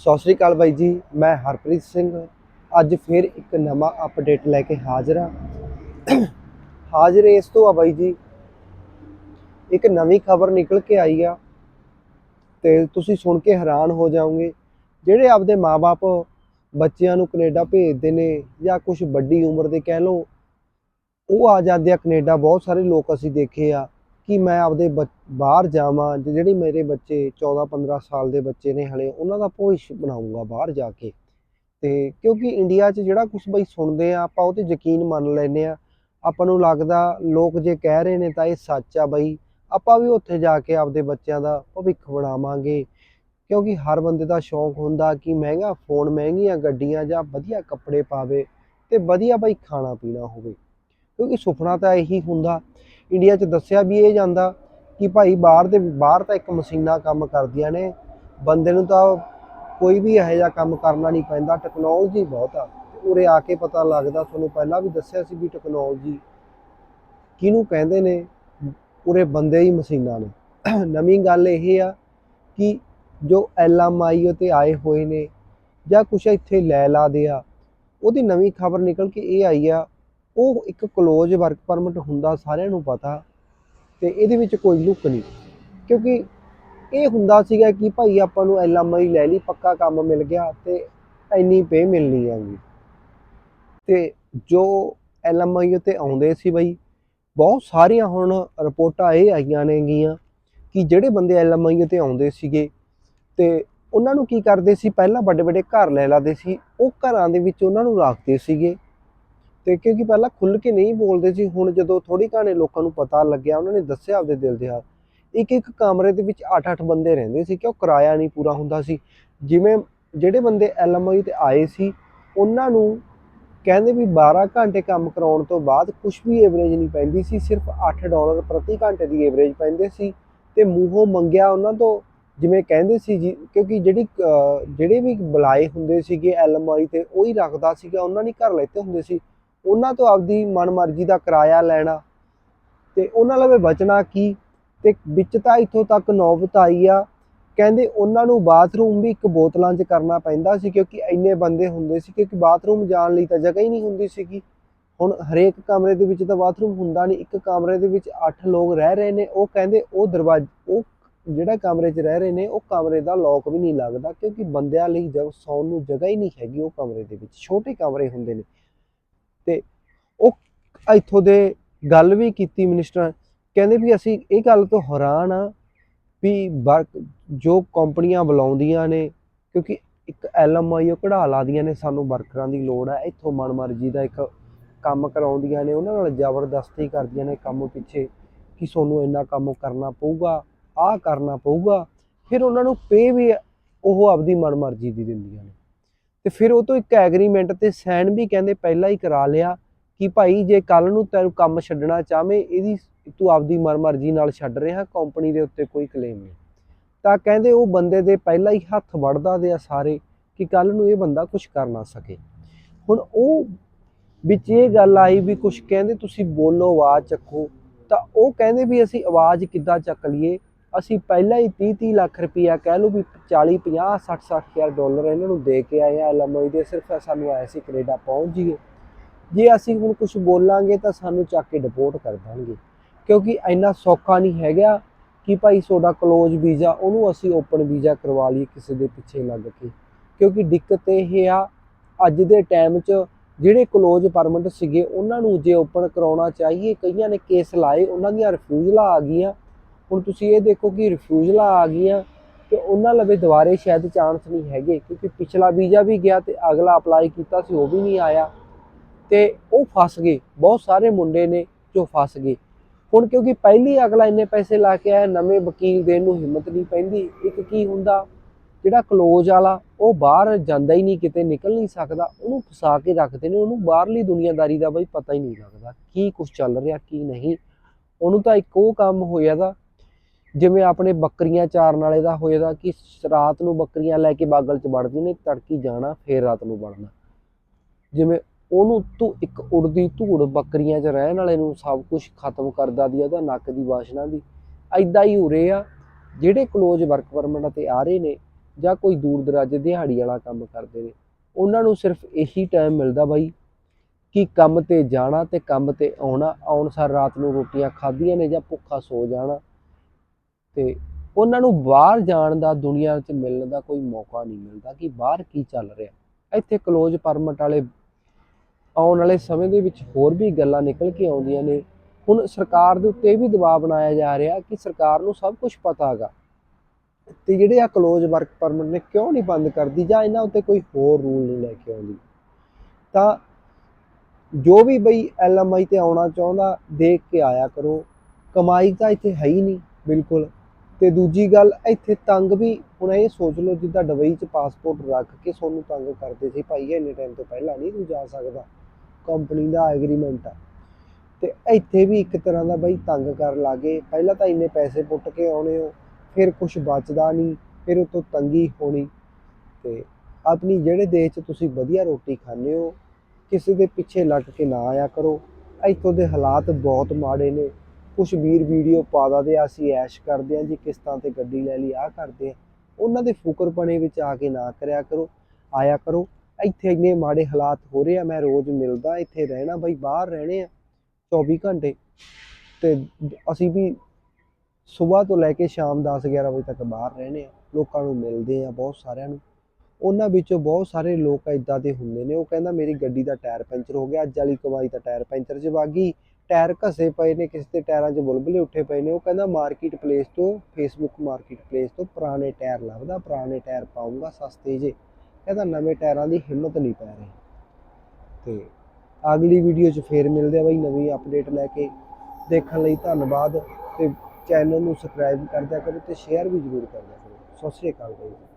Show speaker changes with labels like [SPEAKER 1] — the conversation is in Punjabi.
[SPEAKER 1] ਸਤਿ ਸ਼੍ਰੀ ਅਕਾਲ ਬਾਈ ਜੀ, ਮੈਂ ਹਰਪ੍ਰੀਤ ਸਿੰਘ। ਅੱਜ ਫਿਰ ਇੱਕ ਨਵਾਂ ਅਪਡੇਟ ਲੈ ਕੇ ਹਾਜ਼ਰ ਹਾਂ। ਹਾਜ਼ਰ ਇਸ ਤੋਂ ਆ ਬਾਈ ਜੀ, ਇੱਕ ਨਵੀਂ ਖਬਰ ਨਿਕਲ ਕੇ ਆਈ ਆ ਤੇ ਤੁਸੀਂ ਸੁਣ ਕੇ ਹੈਰਾਨ ਹੋ ਜਾਓਗੇ, ਜਿਹੜੇ ਆਪਦੇ ਮਾਪੇ ਬੱਚਿਆਂ ਨੂੰ ਕੈਨੇਡਾ ਭੇਜਦੇ ਨੇ ਜਾਂ ਕੁਝ ਵੱਡੀ ਉਮਰ ਦੇ ਕਹਿ ਲਓ, ਉਹ ਆ ਜਾਂਦੇ ਆ ਕੈਨੇਡਾ, ਬਹੁਤ ਸਾਰੇ ਲੋਕ ਅਸੀਂ ਦੇਖੇ ਆ। ਕਿ ਮੈਂ ਆਪਦੇ ਬੱਚ- ਬਾਹਰ ਜਾਵਾਂ, ਤੇ ਜਿਹੜੀ ਮੇਰੇ ਬੱਚੇ 14 15 ਸਾਲ ਦੇ ਬੱਚੇ ਨੇ ਹਲੇ, ਉਹਨਾਂ ਦਾ ਭਵਿੱਖ ਬਣਾਉਂਗਾ ਬਾਹਰ ਜਾ ਕੇ। ਤੇ ਕਿਉਂਕਿ ਇੰਡੀਆ 'ਚ ਜਿਹੜਾ ਕੁਝ ਬਈ ਸੁਣਦੇ ਆ, ਆਪਾਂ ਉਹ ਤੇ ਯਕੀਨ ਮੰਨ ਲੈਨੇ ਆ। ਆਪਾਂ ਨੂੰ ਲੱਗਦਾ ਲੋਕ ਜੇ ਕਹਿ ਰਹੇ ਨੇ ਤਾਂ ਇਹ ਸੱਚ ਆ ਬਈ, ਆਪਾਂ ਵੀ ਉੱਥੇ ਜਾ ਕੇ ਆਪਦੇ ਬੱਚਿਆਂ ਦਾ ਭਵਿੱਖ ਬਣਾਵਾਂਗੇ। ਕਿਉਂਕਿ ਹਰ ਬੰਦੇ ਦਾ ਸ਼ੌਂਕ ਹੁੰਦਾ ਕਿ ਮਹਿੰਗਾ ਫੋਨ, ਮਹਿੰਗੀਆਂ ਗੱਡੀਆਂ ਜਾਂ ਵਧੀਆ ਕੱਪੜੇ ਪਾਵੇ ਤੇ ਵਧੀਆ ਬਈ ਖਾਣਾ ਪੀਣਾ ਹੋਵੇ। ਕਿਉਂਕਿ ਸੁਪਨਾ ਤਾਂ ਇਹੀ ਹੁੰਦਾ ਇੰਡੀਆ 'ਚ ਦੱਸਿਆ ਵੀ ਇਹ ਜਾਂਦਾ ਕਿ ਭਾਈ ਬਾਹਰ ਦੇ, ਬਾਹਰ ਤਾਂ ਇੱਕ ਮਸ਼ੀਨਾਂ ਕੰਮ ਕਰਦੀਆਂ ਨੇ, ਬੰਦੇ ਨੂੰ ਤਾਂ ਕੋਈ ਵੀ ਇਹੋ ਜਿਹਾ ਕੰਮ ਕਰਨਾ ਨਹੀਂ ਪੈਂਦਾ ਟੈਕਨੋਲੋਜੀ ਬਹੁਤ ਆ। ਉਰੇ ਆ ਕੇ ਪਤਾ ਲੱਗਦਾ, ਤੁਹਾਨੂੰ ਪਹਿਲਾਂ ਵੀ ਦੱਸਿਆ ਸੀ ਵੀ ਟੈਕਨੋਲੋਜੀ ਕਿਹਨੂੰ ਕਹਿੰਦੇ ਨੇ? ਉਰੇ ਬੰਦੇ ਹੀ ਮਸ਼ੀਨਾਂ ਨੇ। ਨਵੀਂ ਗੱਲ ਇਹ ਆ ਕਿ ਜੋ ਐਲਐਮਆਈ 'ਤੇ ਆਏ ਹੋਏ ਨੇ ਜਾਂ ਕੁਛ ਇੱਥੇ ਲੈ ਲਾ ਦੇ ਆ, ਉਹਦੀ ਨਵੀਂ ਖਬਰ ਨਿਕਲ ਕੇ ਇਹ ਆਈ ਆ ਉਹ ਇੱਕ ਕਲੋਜ਼ ਵਰਕ ਪਰਮਿਟ ਹੁੰਦਾ ਸਾਰਿਆਂ ਨੂੰ ਪਤਾ ਤੇ ਇਹਦੇ ਵਿੱਚ ਕੋਈ ਲੁੱਕ ਨਹੀਂ। ਕਿਉਂਕਿ ਇਹ ਹੁੰਦਾ ਸੀਗਾ ਕਿ ਭਾਈ ਆਪਾਂ ਨੂੰ ਐਲਐਮਆਈ ਲੈ ਲਈ, ਪੱਕਾ ਕੰਮ ਮਿਲ ਗਿਆ ਤੇ ਇੰਨੀ ਪੇ ਮਿਲਣੀ ਆਗੀ ਤੇ ਜੋ ਐਲਐਮਆਈ ਉਤੇ ਆਉਂਦੇ ਸੀ ਬਈ, ਬਹੁਤ ਸਾਰੀਆਂ ਹੁਣ ਰਿਪੋਰਟਾਂ ਇਹ ਆਈਆਂ ਨੇਗੀਆਂ ਕਿ ਜਿਹੜੇ ਬੰਦੇ ਐਲਐਮਆਈ ਉਤੇ ਆਉਂਦੇ ਸੀਗੇ ਤੇ ਉਹਨਾਂ ਨੂੰ ਕੀ ਕਰਦੇ ਸੀ, ਪਹਿਲਾਂ ਵੱਡੇ ਵੱਡੇ ਘਰ ਲੈ ਲਾਦੇ ਸੀ, ਉਹ ਘਰਾਂ ਦੇ ਵਿੱਚ ਉਹਨਾਂ ਨੂੰ ਰੱਖਦੇ ਸੀਗੇ। ਤੇ ਕਿਉਂਕਿ ਪਹਿਲਾਂ ਖੁੱਲ ਕੇ ਨਹੀਂ ਬੋਲਦੇ ਸੀ, ਹੁਣ ਜਦੋਂ ਥੋੜੀ ਘਾਣੇ ਲੋਕਾਂ ਨੂੰ ਪਤਾ ਲੱਗਿਆ, ਉਹਨਾਂ ਨੇ ਦੱਸਿਆ ਆਪਦੇ ਦਿਲ ਦੇ ਹਾਲ ਇੱਕ ਇੱਕ ਕਮਰੇ ਦੇ ਵਿੱਚ 8-8 ਬੰਦੇ ਰਹਿੰਦੇ ਸੀ ਕਿ ਉਹ ਕਿਰਾਇਆ ਨਹੀਂ ਪੂਰਾ ਹੁੰਦਾ ਸੀ। ਜਿਵੇਂ ਜਿਹੜੇ ਬੰਦੇ ਐਲਐਮਆਈ ਤੇ ਆਏ ਸੀ, ਉਹਨਾਂ ਨੂੰ ਕਹਿੰਦੇ ਵੀ 12 ਘੰਟੇ ਕੰਮ ਕਰਾਉਣ ਤੋਂ ਬਾਅਦ ਕੁਝ ਵੀ ਐਵਰੇਜ ਨਹੀਂ ਪੈਂਦੀ ਸੀ, ਸਿਰਫ 8 ਡਾਲਰ ਪ੍ਰਤੀ ਘੰਟੇ ਦੀ ਐਵਰੇਜ ਪੈਂਦੇ ਸੀ ਤੇ ਮੂੰਹੋਂ ਮੰਗਿਆ ਉਹਨਾਂ ਤੋਂ, ਜਿਵੇਂ ਕਹਿੰਦੇ ਸੀ ਜੀ, ਕਿਉਂਕਿ ਜਿਹੜੀ ਜਿਹੜੇ ਵੀ ਬੁਲਾਏ ਹੁੰਦੇ ਸੀਗੇ ਐਲਐਮਆਈ ਤੇ ਉਹ ਹੀ ਰੱਖਦਾ ਸੀਗਾ, ਉਹਨਾਂ ਨੇ ਘਰ ਲੈਤੇ ਹੁੰਦੇ ਸੀ। ਉਹਨਾਂ ਤੋਂ ਆਪਦੀ ਮਨਮਰਜ਼ੀ ਦਾ ਕਿਰਾਇਆ ਲੈਣਾ ਤੇ ਉਹਨਾਂ ਲਵੇ ਬਚਣਾ ਕੀ? ਤੇ ਵਿੱਚ ਤਾਂ ਇੱਥੋਂ ਤੱਕ ਨੌਬਤ ਆਈ ਆ। ਕਹਿੰਦੇ ਉਹਨਾਂ ਨੂੰ ਬਾਥਰੂਮ ਵੀ ਇੱਕ ਬੋਤਲਾਂ 'ਚ ਕਰਨਾ ਪੈਂਦਾ ਸੀ ਕਿਉਂਕਿ ਇੰਨੇ ਬੰਦੇ ਹੁੰਦੇ ਸੀ ਕਿਉਂਕਿ ਬਾਥਰੂਮ ਜਾਣ ਲਈ ਤਾਂ ਜਗ੍ਹਾ ਹੀ ਨਹੀਂ ਹੁੰਦੀ ਸੀਗੀ। ਹੁਣ ਹਰੇਕ ਕਮਰੇ ਦੇ ਵਿੱਚ ਤਾਂ ਬਾਥਰੂਮ ਹੁੰਦਾ ਨਹੀਂ। ਇੱਕ ਕਮਰੇ ਦੇ ਵਿੱਚ 8 ਲੋਕ ਰਹਿ ਰਹੇ ਨੇ। ਉਹ ਕਹਿੰਦੇ ਉਹ ਦਰਵਾਜ਼ਾ, ਉਹ ਜਿਹੜਾ ਕਮਰੇ 'ਚ ਰਹਿ ਰਹੇ ਨੇ, ਉਹ ਕਮਰੇ ਦਾ ਲੋਕ ਵੀ ਨਹੀਂ ਲੱਗਦਾ ਕਿਉਂਕਿ ਬੰਦਿਆਂ ਲਈ ਜਗ ਸੌਣ ਨੂੰ ਜਗ੍ਹਾ ਹੀ ਨਹੀਂ ਹੈਗੀ ਉਹ ਕਮਰੇ ਦੇ ਵਿੱਚ। ਛੋਟੇ ਕਮਰੇ ਹੁੰਦੇ ਨੇ। ਤੇ ਉਹ ਇੱਥੋਂ ਦੇ ਗੱਲ ਵੀ ਕੀਤੀ ਮਿਨਿਸਟਰ ਕਹਿੰਦੇ ਵੀ ਅਸੀਂ ਇਹ ਗੱਲ ਤੋਂ ਹੈਰਾਨ ਆ ਵੀ ਵਰਕ, ਜੋ ਕੰਪਨੀਆਂ ਬੁਲਾਉਂਦੀਆਂ ਨੇ, ਕਿਉਂਕਿ ਇੱਕ ਐਲਐਮਆਈ ਉਹ ਕਢਾ ਲਾਦੀਆਂ ਨੇ, ਸਾਨੂੰ ਵਰਕਰਾਂ ਦੀ ਲੋੜ ਹੈ, ਇੱਥੋਂ ਮਨਮਰਜ਼ੀ ਦਾ ਇੱਕ ਕੰਮ ਕਰਾਉਂਦੀਆਂ ਨੇ, ਉਹਨਾਂ ਨਾਲ ਜ਼ਬਰਦਸਤੀ ਕਰਦੀਆਂ ਨੇ ਕੰਮ ਪਿੱਛੇ ਕਿ ਤੁਹਾਨੂੰ ਇੰਨਾ ਕੰਮ ਕਰਨਾ ਪਊਗਾ, ਆਹ ਕਰਨਾ ਪਊਗਾ, ਫਿਰ ਉਹਨਾਂ ਨੂੰ ਪੇ ਵੀ ਉਹ ਆਪਦੀ ਮਨਮਰਜ਼ੀ ਦੀ ਦਿੰਦੀਆਂ ਨੇ। ਤੇ ਫਿਰ ਉਹ ਤੋਂ ਇੱਕ ਐਗਰੀਮੈਂਟ ਤੇ ਸਾਈਨ ਵੀ ਕਹਿੰਦੇ ਪਹਿਲਾਂ ਹੀ ਕਰਾ ਲਿਆ ਕਿ ਭਾਈ ਜੇ ਕੱਲ ਨੂੰ ਤੈਨੂੰ ਕੰਮ ਛੱਡਣਾ ਚਾਹਵੇਂ, ਇਹਦੀ ਤੂੰ ਆਪਦੀ ਮਨਮਰਜ਼ੀ ਨਾਲ ਛੱਡ ਰਿਹਾ ਕੰਪਨੀ ਦੇ ਉੱਤੇ ਕੋਈ ਕਲੇਮ ਨਹੀਂ। ਤਾਂ ਕਹਿੰਦੇ ਉਹ ਬੰਦੇ ਦੇ ਪਹਿਲਾਂ ਹੀ ਹੱਥ ਵੜਦਾ ਦੇ ਆ ਸਾਰੇ ਕਿ ਕੱਲ ਨੂੰ ਇਹ ਬੰਦਾ ਕੁਝ ਕਰ ਨਾ ਸਕੇ। ਹੁਣ ਉਹ ਵਿੱਚ ਇਹ ਗੱਲ ਆਈ ਵੀ ਕੁਝ ਕਹਿੰਦੇ ਤੁਸੀਂ ਬੋਲੋ ਆਵਾਜ਼ ਚੱਕੋ, ਤਾਂ ਉਹ ਕਹਿੰਦੇ ਵੀ ਅਸੀਂ ਆਵਾਜ਼ ਕਿੱਦਾਂ ਚੱਕ ਲਈਏ? ਅਸੀਂ ਪਹਿਲਾਂ ਹੀ 30 30 ਲੱਖ ਰੁਪਈਆ ਕਹਿ ਲਓ ਵੀ 40 50 60 60 ਹਜ਼ਾਰ ਡਾਲਰ ਇਹਨਾਂ ਨੂੰ ਦੇ ਕੇ ਆਏ ਆ ਐਲਐਮਆਈ ਦੇ, ਸਿਰਫ ਸਾਨੂੰ ਆਏ ਸੀ ਕੈਨੇਡਾ ਪਹੁੰਚ ਜੀਏ ਜੇ ਅਸੀਂ ਹੁਣ ਕੁਝ ਬੋਲਾਂਗੇ ਤਾਂ ਸਾਨੂੰ ਚੱਕ ਕੇ ਡਿਪੋਰਟ ਕਰ ਦੇਣਗੇ। ਕਿਉਂਕਿ ਇੰਨਾ ਸੌਖਾ ਨਹੀਂ ਹੈਗਾ ਕਿ ਭਾਈ ਤੁਹਾਡਾ ਕਲੋਜ਼ ਵੀਜ਼ਾ, ਉਹਨੂੰ ਅਸੀਂ ਓਪਨ ਵੀਜ਼ਾ ਕਰਵਾ ਲਈਏ ਕਿਸੇ ਦੇ ਪਿੱਛੇ ਲੱਗ ਕੇ। ਕਿਉਂਕਿ ਦਿੱਕਤ ਇਹ ਆ, ਅੱਜ ਦੇ ਟਾਈਮ 'ਚ ਜਿਹੜੇ ਕਲੋਜ਼ ਪਰਮਿਟ ਸੀਗੇ, ਉਹਨਾਂ ਨੂੰ ਜੇ ਓਪਨ ਕਰਾਉਣਾ ਚਾਹੀਏ, ਕਈਆਂ ਨੇ ਕੇਸ ਲਾਏ, ਉਹਨਾਂ ਦੀਆਂ ਰਿਫਿਊਜ਼ਲਾਂ ਆ ਗਈਆਂ। ਹੁਣ ਤੁਸੀਂ ਇਹ ਦੇਖੋ ਕਿ ਰਿਫਿਊਜ਼ਲਾਂ ਆ ਗਈਆਂ ਤੇ ਉਹਨਾਂ ਲਵੇ ਦੁਬਾਰੇ ਸ਼ਾਇਦ ਚਾਂਸ ਨਹੀਂ ਹੈਗੇ ਕਿਉਂਕਿ ਪਿਛਲਾ ਵੀਜ਼ਾ ਵੀ ਗਿਆ ਤੇ ਅਗਲਾ ਅਪਲਾਈ ਕੀਤਾ ਸੀ, ਉਹ ਵੀ ਨਹੀਂ ਆਇਆ। ਤੇ ਉਹ ਫਸ ਗਏ, ਬਹੁਤ ਸਾਰੇ ਮੁੰਡੇ ਨੇ ਜੋ ਫਸ ਗਏ। ਹੁਣ ਕਿਉਂਕਿ ਪਹਿਲੀ ਅਗਲਾ ਇੰਨੇ ਪੈਸੇ ਲਾ ਕੇ ਆਇਆ, ਨਵੇਂ ਵਕੀਲ ਦੇਣ ਨੂੰ ਹਿੰਮਤ ਨਹੀਂ ਪੈਂਦੀ, ਇੱਕ ਕੀ ਹੁੰਦਾ? ਜਿਹੜਾ ਕਲੋਜ਼ ਵਾਲਾ, ਉਹ ਬਾਹਰ ਜਾਂਦਾ ਹੀ ਨਹੀਂ, ਕਿਤੇ ਨਿਕਲ ਨਹੀਂ ਸਕਦਾ। ਉਹਨੂੰ ਫਸਾ ਕੇ ਰੱਖਦੇ ਨੇ, ਉਹਨੂੰ ਬਾਹਰਲੀ ਦੁਨੀਆਦਾਰੀ ਦਾ ਬਈ ਪਤਾ ਹੀ ਨਹੀਂ ਲੱਗਦਾ, ਕੀ ਕੁਝ ਚੱਲ ਰਿਹਾ, ਕੀ ਨਹੀਂ। ਉਹਨੂੰ ਤਾਂ ਇੱਕ ਉਹ ਕੰਮ ਹੋਇਆ ਦਾ ਜਿਵੇਂ ਆਪਣੇ ਬੱਕਰੀਆਂ ਚਾਰਨ ਵਾਲੇ ਦਾ ਹੋਇਆ ਕਿ ਰਾਤ ਨੂੰ ਬੱਕਰੀਆਂ ਲੈ ਕੇ ਬਾਗਲ ਚ ਵੜਦੇ ਨੇ, ਤੜਕੀ ਜਾਣਾ, ਫੇਰ ਰਾਤ ਨੂੰ ਵੜਨਾ। ਜਿਵੇਂ ਉਹਨੂੰ ਤੂੰ ਇੱਕ ਉੜਦੀ ਧੂੜ ਬੱਕਰੀਆਂ 'ਚ ਰਹਿਣ ਵਾਲੇ ਨੂੰ ਸਭ ਕੁਝ ਖਤਮ ਕਰਦਾ ਦੀ ਉਹਦਾ ਨੱਕ ਦੀ ਵਾਸ਼ਨਾ ਵੀ। ਐਦਾਂ ਹੀ ਉਰੇ ਆ, ਜਿਹੜੇ ਕਲੋਜ਼ ਵਰਕ ਪਰਮਿਟ ਤੇ ਆ ਰਹੇ ਨੇ ਜਾਂ ਕੋਈ ਦੂਰ ਦਰਾਜੇ ਦਿਹਾੜੀ ਵਾਲਾ ਕੰਮ ਕਰਦੇ ਨੇ, ਉਹਨਾਂ ਨੂੰ ਸਿਰਫ ਇਹੀ ਟਾਈਮ ਮਿਲਦਾ ਬਾਈ ਕਿ ਕੰਮ ਤੇ ਜਾਣਾ ਤੇ ਕੰਮ ਤੇ ਆਉਣਾ, ਆਉਣ ਸਾਰ ਰਾਤ ਨੂੰ ਰੋਟੀਆਂ ਖਾਧੀਆਂ ਨੇ ਜਾਂ ਭੁੱਖਾ ਸੋ ਜਾਣਾ। ਤੇ ਉਹਨਾਂ ਨੂੰ ਬਾਹਰ ਜਾਣ ਦਾ, ਦੁਨੀਆ 'ਚ ਮਿਲਣ ਦਾ ਕੋਈ ਮੌਕਾ ਨਹੀਂ ਮਿਲਦਾ ਕਿ ਬਾਹਰ ਕੀ ਚੱਲ ਰਿਹਾ। ਇੱਥੇ ਕਲੋਜ਼ ਪਰਮਿਟ ਵਾਲੇ ਆਉਣ ਵਾਲੇ ਸਮੇਂ ਦੇ ਵਿੱਚ ਹੋਰ ਵੀ ਗੱਲਾਂ ਨਿਕਲ ਕੇ ਆਉਂਦੀਆਂ ਨੇ। ਹੁਣ ਸਰਕਾਰ ਦੇ ਉੱਤੇ ਇਹ ਵੀ ਦਬਾਅ ਬਣਾਇਆ ਜਾ ਰਿਹਾ ਕਿ ਸਰਕਾਰ ਨੂੰ ਸਭ ਕੁਝ ਪਤਾ ਹੈਗਾ। ਤੇ ਜਿਹੜੇ ਆ ਕਲੋਜ਼ ਵਰਕ ਪਰਮਿਟ ਨੇ, ਕਿਉਂ ਨਹੀਂ ਬੰਦ ਕਰਦੀ ਜਾਂ ਇਹਨਾਂ ਉੱਤੇ ਕੋਈ ਹੋਰ ਰੂਲ ਨਹੀਂ ਲੈ ਕੇ ਆਉਂਦੀ? ਤਾਂ ਜੋ ਵੀ ਬਈ ਐਲਐਮਆਈ ਤੇ ਆਉਣਾ ਚਾਹੁੰਦਾ, ਦੇਖ ਕੇ ਆਇਆ ਕਰੋ। ਕਮਾਈ ਤਾਂ ਇੱਥੇ ਹੈ ਹੀ ਨਹੀਂ, ਬਿਲਕੁਲ। ਤੇ ਦੂਜੀ ਗੱਲ, ਇੱਥੇ ਤੰਗ ਵੀ ਹੁਣ ਇਹ ਸੋਚ ਲਓ, ਜਿੱਦਾਂ ਦੁਬਈ 'ਚ ਪਾਸਪੋਰਟ ਰੱਖ ਕੇ ਤੁਹਾਨੂੰ ਤੰਗ ਕਰਦੇ ਸੀ, ਭਾਈ ਇੰਨੇ ਟਾਈਮ ਤੋਂ ਪਹਿਲਾਂ ਨਹੀਂ ਤੂੰ ਜਾ ਸਕਦਾ। ਕੰਪਨੀ ਦਾ ਐਗਰੀਮੈਂਟ ਆ। ਤੇ ਇੱਥੇ ਵੀ ਇੱਕ ਤਰ੍ਹਾਂ ਦਾ ਬਈ ਤੰਗ ਕਰ ਲਾਗੇ। ਪਹਿਲਾਂ ਤਾਂ ਇੰਨੇ ਪੈਸੇ ਪੁੱਟ ਕੇ ਆਉਣੇ ਹੋ, ਫਿਰ ਕੁਝ ਬਚਦਾ ਨਹੀਂ, ਫਿਰ ਉਤੋਂ ਤੰਗੀ ਹੋਣੀ। ਤੇ ਆਪਣੀ ਜਿਹੜੇ ਦੇਸ਼ 'ਚ ਤੁਸੀਂ ਵਧੀਆ ਰੋਟੀ ਖਾਂਦੇ ਹੋ, ਕਿਸੇ ਦੇ ਪਿੱਛੇ ਲੱਗ ਕੇ ਨਾ ਆਇਆ ਕਰੋ। ਇੱਥੋਂ ਦੇ ਹਾਲਾਤ ਬਹੁਤ ਮਾੜੇ ਨੇ। ਕੁਝ ਵੀਰ ਵੀਡੀਓ ਪਾਦਾ ਦੇ ਅਸੀਂ ਐਸ਼ ਕਰਦੇ ਆ ਜੀ ਕਿਸ਼ਤਾਂ ਤੇ ਗੱਡੀ ਲੈ ਲਈ ਆ ਕਰਦੇ ਆ। ਉਹਨਾਂ ਦੇ ਫੁਕਰਪਣੇ ਵਿੱਚ ਆ ਕੇ ਨਾ ਕਰਿਆ ਕਰੋ, ਆਇਆ ਕਰੋ। ਇੱਥੇ ਇੰਨੇ ਮਾੜੇ ਹਾਲਾਤ ਹੋ ਰਹੇ ਆ, ਮੈਂ ਰੋਜ਼ ਮਿਲਦਾ, ਇੱਥੇ ਰਹਿਣਾ ਬਈ, ਬਾਹਰ ਰਹਿਣੇ ਆ 24 ਘੰਟੇ। ਤੇ ਅਸੀਂ ਵੀ ਸਵੇਰ ਤੋਂ ਲੈ ਕੇ ਸ਼ਾਮ 10 11 ਵਜੇ ਤੱਕ ਬਾਹਰ ਰਹਿਣੇ ਆ। ਲੋਕਾਂ ਨੂੰ ਮਿਲਦੇ ਆ, ਬਹੁਤ ਸਾਰਿਆਂ ਨੂੰ। ਉਹਨਾਂ ਵਿੱਚੋਂ ਬਹੁਤ ਸਾਰੇ ਲੋਕ ਇਦਾਂ ਦੇ ਹੁੰਦੇ ਨੇ। ਉਹ ਕਹਿੰਦਾ, ਮੇਰੀ ਗੱਡੀ ਦਾ ਟਾਇਰ ਪੈਂਚਰ ਹੋ ਗਿਆ, ਅੱਜ ਵਾਲੀ ਕਮਾਈ ਤਾਂ ਟਾਇਰ ਪੈਂਚਰ 'ਚ ਵਾਗੀ ਟਾਇਰ ਘਸੇ ਪਏ ਨੇ, ਕਿਸੇ ਦੇ ਟਾਇਰਾਂ 'ਚ ਬੁਲਬੁਲੇ ਉੱਠੇ ਪਏ ਨੇ, ਉਹ ਕਹਿੰਦਾ ਮਾਰਕੀਟ ਪਲੇਸ ਤੋਂ ਫੇਸਬੁੱਕ ਮਾਰਕੀਟ ਪਲੇਸ ਤੋਂ ਪੁਰਾਣੇ ਟਾਇਰ ਲੱਭਦਾ, ਪੁਰਾਣੇ ਟਾਇਰ ਪਾਉਂਗਾ ਸਸਤੇ ਜੇ। ਕਹਿੰਦਾ ਨਵੇਂ ਟਾਇਰਾਂ ਦੀ ਹਿੰਮਤ ਨਹੀਂ ਪੈ ਰਹੀ। ਤੇ ਅਗਲੀ ਵੀਡੀਓ 'ਚ ਫੇਰ ਮਿਲਦੇ ਆ ਬਾਈ ਨਵੀਂ ਅਪਡੇਟ ਲੈ ਕੇ। ਦੇਖਣ ਲਈ ਧੰਨਵਾਦ ਤੇ ਚੈਨਲ ਨੂੰ ਸਬਸਕ੍ਰਾਈਬ ਕਰਦਿਆ ਕਰੋ ਤੇ ਸ਼ੇਅਰ ਵੀ ਜ਼ਰੂਰ ਕਰਦਿਆ ਕਰੋ। ਸਤਿ ਸ਼੍ਰੀ ਅਕਾਲ ਬਾਈ ਜੀ।